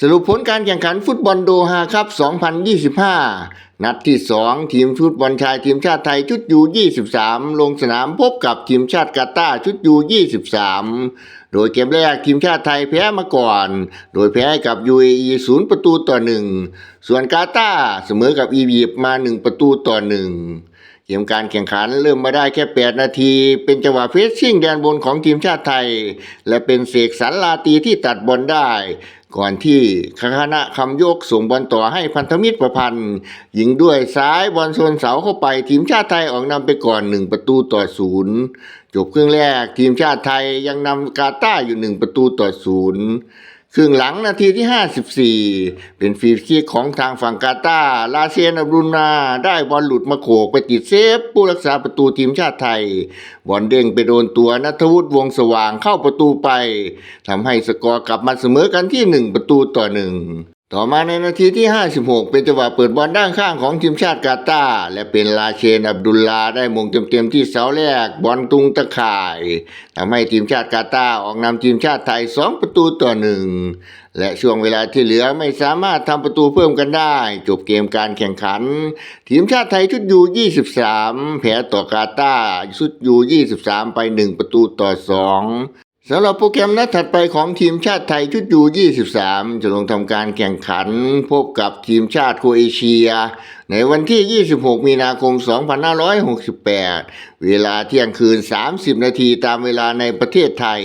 สรุปผลการแข่งขันฟุตบอลโดฮาครับ 2025 นัดที่ 2 ทีมฟุตบอลชายทีมชาติไทยชุดยู23 ลงสนามพบกับทีมชาติกาตาร์ชุดยู23 โดยเกมแรกทีมชาติไทยแพ้มาก่อน โดยแพ้กับ UAE 0ประตูต่อ 1 ส่วนกาตาร์เสมอกับอียิปต์มา 1 ประตูต่อ 1เกมการแข่งขันเริ่มมาได้แค่ 8 นาที เป็นจังหวะเฟสซิ่งแดนบนของทีมชาติไทย และเป็นเสกสรรลาตีที่ตัดบอลได้ ก่อนที่คณะคำยกส่งบอลต่อให้พันธมิตรประพันธ์ยิงด้วยซ้ายบอลโซนเสาเข้าไปทีมชาติไทยออกนำไปก่อน1ประตูต่อศูนย์จบครึ่งแรกทีมชาติไทยยังนำกาตาร์อยู่1ประตูต่อศูนย์ ครึ่งหลังนาทีที่ 54 เป็นฟรีคิกของทางฝั่งกาตาร์ลาเซนอับรุนา ได้บอลหลุดมาโขกไปติดเซฟ ผู้รักษาประตูทีมชาติไทย บอลเด้งไปโดนตัวนัทวุฒิวงสว่างเข้าประตูไปทำให้สกอร์กลับมาเสมอกันที่ 1 ประตูต่อ 1 ต่อมาในนาทีที่ 56 เป็นจังหวะเปิดบอลด้านข้างของทีมชาติกาตาร์และเป็นลาเชนอับดุลลาได้มงเต็มๆที่เสาแรกบอลตุงตะข่ายทำให้ทีมชาติกาตาร์ออกนำทีมชาติไทย 2 ประตูต่อ1และช่วงเวลาที่เหลือไม่สามารถทำประตูเพิ่มกันได้ จบเกมการแข่งขัน ทีมชาติไทยชุดยู 23 แพ้ต่อกาตาร์ชุดยู 23 ไป 1 ประตูต่อ 2 สำหรับโปรแกรมนัดถัดไปของทีมชาติไทยชุดยู 23 จะลงทำการแข่งขันพบกับทีมชาติโครเอเชีย ในวันที่ 26 มีนาคม 2568 เวลาเที่ยงคืน 30 นาทีตามเวลาในประเทศไทย